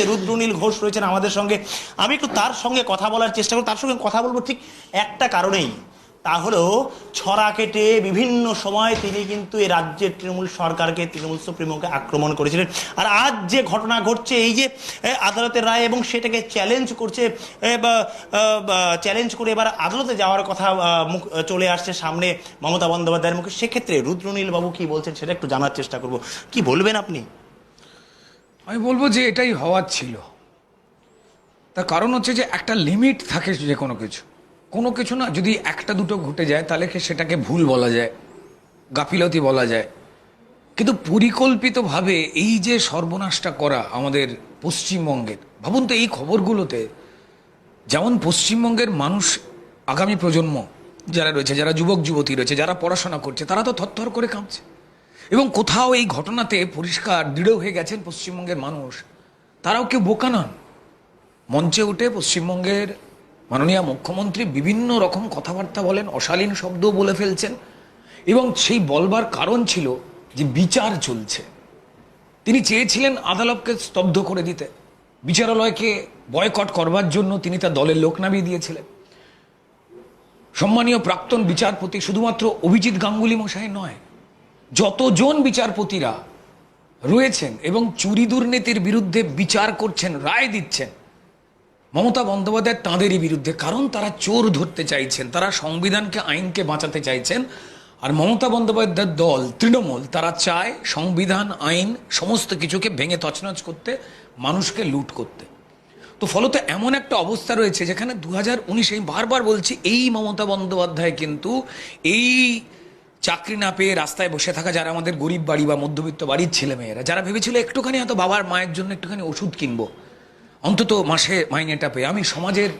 মুহূর্তে রুদ্রনীল ঘোষ রয়েছেন আমাদের সঙ্গে। আমি একটু তার সঙ্গে কথা বলার চেষ্টা করব, তার সঙ্গে কথা বলব ঠিক একটা কারণেই। তা হলো, ছড়া কেটে বিভিন্ন সময় তিনি কিন্তু এই রাজ্যের তৃণমূল সরকারকে, তৃণমূল সুপ্রিমোকে আক্রমণ করেছিলেন। আর আজ যে ঘটনা ঘটছে, এই যে আদালতের রায় এবং সেটাকে চ্যালেঞ্জ করছে চ্যালেঞ্জ করে এবার আদালতে যাওয়ার কথা মুখ, চলে আসছে সামনে মমতা বন্দ্যোপাধ্যায়ের মুখে। সেক্ষেত্রে রুদ্রনীল বাবু কি বলছেন সেটা একটু জানার চেষ্টা করব। কি বলবেন আপনি? আমি বলব যে এটাই হওয়ার ছিল। তার কারণ হচ্ছে যে একটা লিমিট থাকে যে কোনো কিছু। কোনো কিছু না, যদি একটা দুটো ঘটে যায়, তাহলে সেটাকে ভুল বলা যায়? গাফিলতি বলা যায়? কিন্তু পরিকল্পিতভাবে এই যে সর্বনাশটা করা আমাদের পশ্চিমবঙ্গের, ভাবুন তো এই খবরগুলোতে, যেমন পশ্চিমবঙ্গের মানুষ, আগামী প্রজন্ম, যারা রয়েছে, যারা যুবক, যুবতী রয়েছে, যারা পড়াশোনা করছে, তারা তো থরথর করে কাঁপছে। এবং কোথাও এই ঘটনাতে পরিষ্কার দৃঢ় হয়ে গেছেন পশ্চিমবঙ্গের মানুষ। তারাও কেউ বোকা নন। মঞ্চে উঠে পশ্চিমবঙ্গের মাননীয় মুখ্যমন্ত্রী বিভিন্ন রকম কথাবার্তা বলেন, অশালীন শব্দও বলে ফেলছেন এবং সেই বলবার কারণ ছিল যে বিচার চলছে। তিনি চেয়েছিলেন আদালতকে স্তব্ধ করে দিতে। বিচারালয়কে বয়কট করবার জন্য তিনি তার দলের লোক নামিয়ে দিয়েছিলেন। সম্মানীয় প্রাক্তন বিচারপতি শুধুমাত্র অভিজিৎ গাঙ্গুলি মশাই নয় যতজন বিচারপতিরা রয়েছেন এবং চুরি দুর্নীতির বিরুদ্ধে বিচার করছেন, রায় দিচ্ছেন, মমতা বন্দ্যোপাধ্যায় তাঁদেরই বিরুদ্ধে, কারণ তারা চোর ধরতে চাইছেন, তারা সংবিধানকে, আইনকে বাঁচাতে চাইছেন, আর মমতা বন্দ্যোপাধ্যায়ের দল, তৃণমূল, তারা চায় সংবিধান, আইন সমস্ত কিছুকে ভেঙে তছনছ করতে, মানুষকে লুট করতে। তো ফলত এমন একটা অবস্থা রয়েছে যেখানে দু হাজার উনিশে বারবার বলছি, এই মমতা বন্দ্যোপাধ্যায় কিন্তু এই চাকরি না পেয়ে রাস্তায় বসে থাকা যারা আমাদের গরিব বাড়ি বা মধ্যবিত্ত বাড়ির ছেলেমেয়েরা, যারা ভেবেছিল একটুখানি হয়তো বাবার মায়ের জন্য একটুখানি ওষুধ কিনবো, অন্তত মাসে মাইনেটা পেয়ে। আমি সমাজের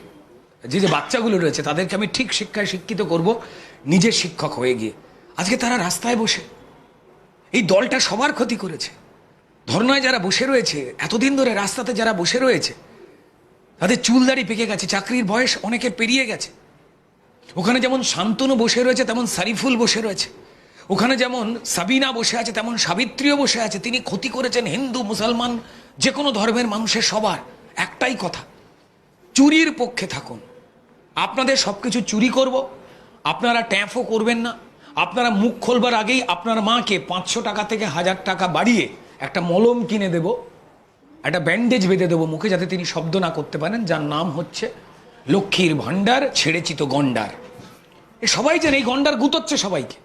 যে যে বাচ্চাগুলো রয়েছে, তাদেরকে আমি ঠিক শিক্ষায় শিক্ষিত করব, নিজের শিক্ষক হয়ে গিয়ে। আজকে তারা রাস্তায় বসে, এই দলটা সবার ক্ষতি করেছে। ধর্নায় যারা বসে রয়েছে, এতদিন ধরে রাস্তাতে যারা বসে রয়েছে, তাদের চুলদাড়ি পেকে গেছে, চাকরির বয়স অনেকে পেরিয়ে গেছে। ওখানে যেমন শান্তনু বসে রয়েছে, তেমন সারিফুল বসে রয়েছে। ওখানে যেমন সাবিনা বসে আছে, তেমন সাবিত্রীও বসে আছে। তিনি ক্ষতি করেছেন হিন্দু, মুসলমান যে কোনো ধর্মের মানুষের সবার। একটাই কথা, চুরির পক্ষে থাকুন। আপনাদের সব কিছু চুরি করব, আপনারা ট্যাফও করবেন না। আপনারা মুখ খোলবার আগেই আপনার মাকে পাঁচশো টাকা থেকে হাজার টাকা বাড়িয়ে একটা মলম কিনে দেব, একটা ব্যান্ডেজ বেঁধে দেবো মুখে, যাতে তিনি শব্দ না করতে পারেন, যার নাম হচ্ছে লক্ষ্মীর ভাণ্ডার ছেড়েচিত গন্ডার। এ সবাই জানে এই গন্ডার গুতোচ্ছে সবাইকে।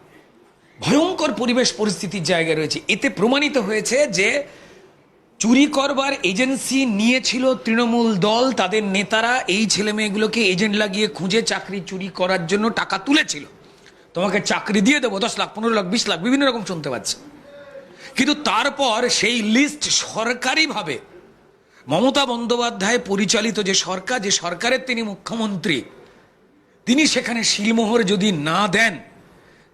ভয়ঙ্কর পরিবেশ পরিস্থিতির জায়গায় রয়েছে। এতে প্রমাণিত হয়েছে যে চুরি করবার এজেন্সি নিয়েছিল তৃণমূল দল, তাদের নেতারা, এই ছেলে মেয়েগুলোকে এজেন্ট লাগিয়ে খুঁজে চাকরি চুরি করার জন্য টাকা তুলেছিল। তোমাকে চাকরি দিয়ে দেবো, দশ লাখ, পনেরো লাখ, বিশ লাখ, বিভিন্ন রকম শুনতে পাচ্ছে। কিন্তু তারপর সেই লিস্ট সরকারিভাবে মমতা বন্দ্যোপাধ্যায় পরিচালিত যে সরকার, যে সরকারের তিনি মুখ্যমন্ত্রী তিনি সেখানে শিলমোহর যদি না দেন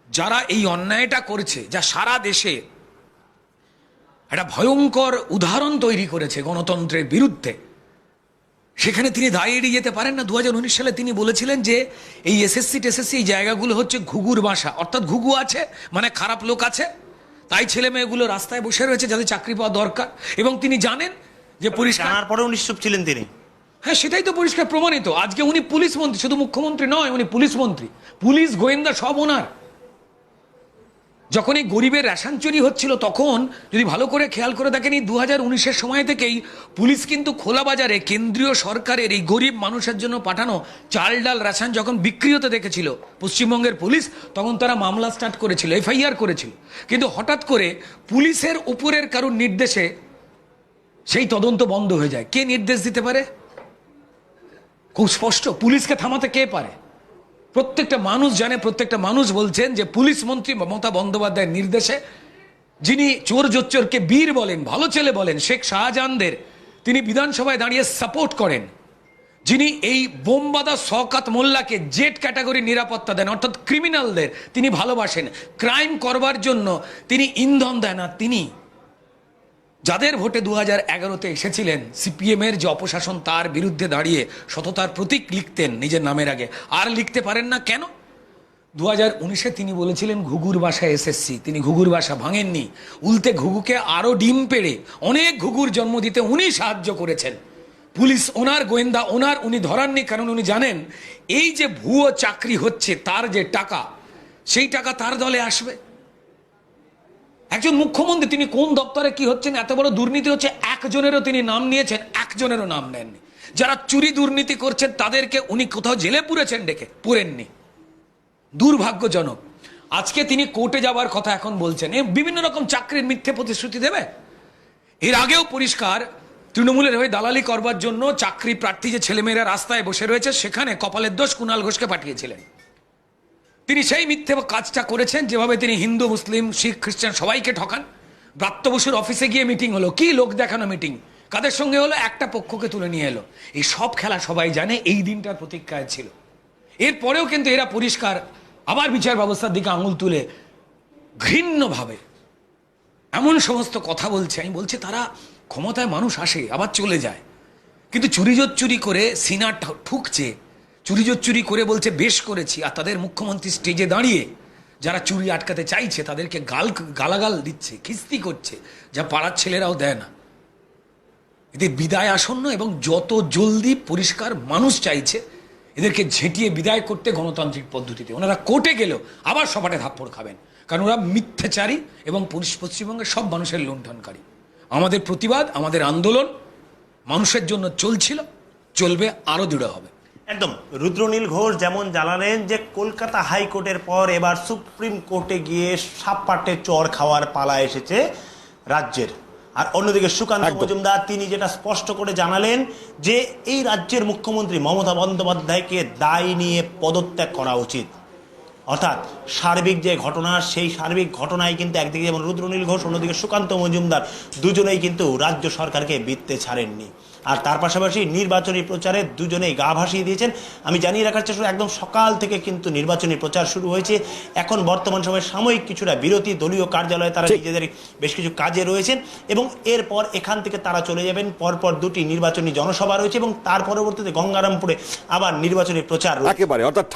যারা এই অন্যায়টা করেছে যা সারা দেশে একটা ভয়ঙ্কর উদাহরণ তৈরি করেছে গণতন্ত্রের বিরুদ্ধে সেখানে তিনি দায় এড়িয়ে যেতে পারেন না। দু হাজার উনিশ সালে তিনি বলেছিলেন যে এই এসএসসি টেসএসসি এই জায়গাগুলো হচ্ছে ঘুঘুর বাসা। অর্থাৎ ঘুঘু আছে মানে খারাপ লোক আছে। তাই ছেলে মেয়েগুলো রাস্তায় বসে রয়েছে যাদের চাকরি পাওয়া দরকার। এবং তিনি জানেন যে পরিষ্কার পরেও নিশ্চুপ ছিলেন তিনি। হ্যাঁ সেটাই তো পরিষ্কার প্রমাণিত। আজকে উনি পুলিশ মন্ত্রী, শুধু মুখ্যমন্ত্রী নয়, উনি পুলিশ মন্ত্রী। পুলিশ গোয়েন্দা সব ওনার। যখন এই গরিবের রেশন চুরি হচ্ছিল, তখন যদি ভালো করে খেয়াল করে দেখেন, এই দু হাজার সময় থেকেই পুলিশ কিন্তু খোলা বাজারে কেন্দ্রীয় সরকারের এই গরিব মানুষের জন্য পাঠানো চাল ডাল রেশন যখন বিক্রি হতে দেখেছিল পশ্চিমবঙ্গের পুলিশ, তখন তারা মামলা স্টার্ট করেছিল, এফআইআর করেছিল। কিন্তু হঠাৎ করে পুলিশের উপরের কারোর নির্দেশে সেই তদন্ত বন্ধ হয়ে যায়। কে নির্দেশ দিতে পারে? খুব স্পষ্ট, পুলিশকে থামাতে কে পারে? প্রত্যেকটা মানুষ জানে, প্রত্যেকটা মানুষ বলছেন যে পুলিশ মন্ত্রী মমতা বন্দ্যোপাধ্যায়ের নির্দেশে, যিনি চোর জোচ্চোরকে বীর বলেন, ভালো ছেলে বলেন, শেখ শাহজাহানদের, তিনি বিধানসভায় দাঁড়িয়ে সাপোর্ট করেন। যিনি এই বোমবাদা শওকাত মোল্লাকে জেট ক্যাটাগরি নিরাপত্তা দেন, অর্থাৎ ক্রিমিনালদের তিনি ভালোবাসেন। ক্রাইম করবার জন্য তিনি ইন্ধন দেন, আর তিনি যাদের ভোটে দু হাজার এগারোতে এসেছিলেন, সিপিএমের যে অপশাসন তার বিরুদ্ধে দাঁড়িয়ে সততার প্রতীক লিখতেন নিজের নামের আগে। আর লিখতে পারেন না কেন? দু হাজার উনিশে তিনি বলেছিলেন, ঘুঘুর বাসা এসএসসি। তিনি ঘুঘুর বাসা ভাঙেননি। উল্টে ঘুঘুকে আরও ডিম পেড়ে অনেক ঘুঘুর জন্ম দিতে উনি সাহায্য করেছেন। পুলিশ ওনার, গোয়েন্দা ওনার, উনি ধরাননি কারণ উনি জানেন, এই যে ভুয়ো চাকরি হচ্ছে তার যে টাকা, সেই টাকা তার দলে আসবে। একজন মুখ্যমন্ত্রী, তিনি কোন দপ্তরে কি হচ্ছেন, এত বড় দুর্নীতি হচ্ছে, একজনেরও তিনি নাম নিয়েছেন, একজনেরও নাম নেননি। যারা চুরি দুর্নীতি করছেন, তাদেরকে উনি কোথাও জেলে পুরেছেন ডেকে, পুরেননি। দুর্ভাগ্যজনক। আজকে তিনি কোর্টে যাওয়ার কথা এখন বলছেন। বিভিন্ন রকম চাকরির মিথ্যে প্রতিশ্রুতি দেবে। এর আগেও পরিষ্কার, তৃণমূলের হয়ে দালালি করবার জন্য চাকরি প্রার্থী যে ছেলেমেয়েরা রাস্তায় বসে রয়েছে, সেখানে কপালের দোষ কুণাল ঘোষকে পাঠিয়েছিলেন। তিনি সেই মিথ্যে কাজটা করেছেন, যেভাবে তিনি হিন্দু, মুসলিম, শিখ, খ্রিস্টান সবাইকে ঠকান। ব্রাত্য বসুর অফিসে গিয়ে মিটিং হলো। কি লোক দেখানো মিটিং কাদের সঙ্গে হলো? একটা পক্ষকে তুলে নিয়ে এলো। এই সব খেলা সবাই জানে, এই দিনটার প্রতীক্ষায় ছিল। এরপরেও কিন্তু এরা পরিষ্কার, আবার বিচার ব্যবস্থার দিকে আঙুল তুলে ঘৃণ্যভাবে এমন সমস্ত কথা বলছে। আমি বলছি, তারা ক্ষমতায় মানুষ আসে, আবার চলে যায়। কিন্তু চুরি চুরি করে সিনা ঠুকছে চুরি চুরি করে বলছে, বেশ করেছি। আর তাদের মুখ্যমন্ত্রী স্টেজে দাঁড়িয়ে যারা চুরি আটকাতে চাইছে, তাদেরকে গাল, গালাগাল দিচ্ছে, খিস্তি করছে, যা পাড়ার ছেলেরাও দেয় না। এদের বিদায় আসন্ন এবং যত জলদি পরিষ্কার মানুষ চাইছে, এদেরকে ঝেঁটিয়ে বিদায় করতে গণতান্ত্রিক পদ্ধতিতে। ওনারা কোর্টে গেলেও আবার সপাটে থাপ্পড় খাবেন। কারণ ওরা মিথ্যাচারী এবং পশ্চিমবঙ্গের সব মানুষের লুণ্ঠনকারী। আমাদের প্রতিবাদ, আমাদের আন্দোলন মানুষের জন্য চলছিল, চলবে আরও দৃঢ় হবে। একদম রুদ্রনীল ঘোষ যেমন জানালেন যে কলকাতা হাইকোর্টের পর এবার সুপ্রিম কোর্টে গিয়ে সাপপাটে চর খাওয়ার পালা এসেছে রাজ্যের। আর অন্যদিকে সুকান্ত মজুমদার তিনি যেটা স্পষ্ট করে জানালেন যে এই রাজ্যের মুখ্যমন্ত্রী মমতা বন্দ্যোপাধ্যায়কে দায় নিয়ে পদত্যাগ করা উচিত। অর্থাৎ সার্বিক যে ঘটনা সেই সার্বিক ঘটনায় কিন্তু একদিকে যেমন রুদ্রনীল ঘোষ অন্যদিকে সুকান্ত মজুমদার দুজনেই কিন্তু রাজ্য সরকারকে বিত্তে ছাড়েননি। আর তার পাশাপাশি নির্বাচনী প্রচারে দুজনেই গা ভাসিয়ে দিয়েছেন। আমি জানিয়ে রাখার চেষ্টা একদম সকাল থেকে কিন্তু নির্বাচনী প্রচার শুরু হয়েছে। এখন বর্তমান সময়ে সাময়িক কিছুটা বিরতি দলীয় কার্যালয়ে তারা নিজেদের বেশ কিছু কাজে রয়েছেন এবং এরপর এখান থেকে তারা চলে যাবেন। পরপর দুটি নির্বাচনী জনসভা রয়েছে এবং তার পরবর্তীতে গঙ্গারামপুরে আবার নির্বাচনী প্রচার একেবারে অর্থাৎ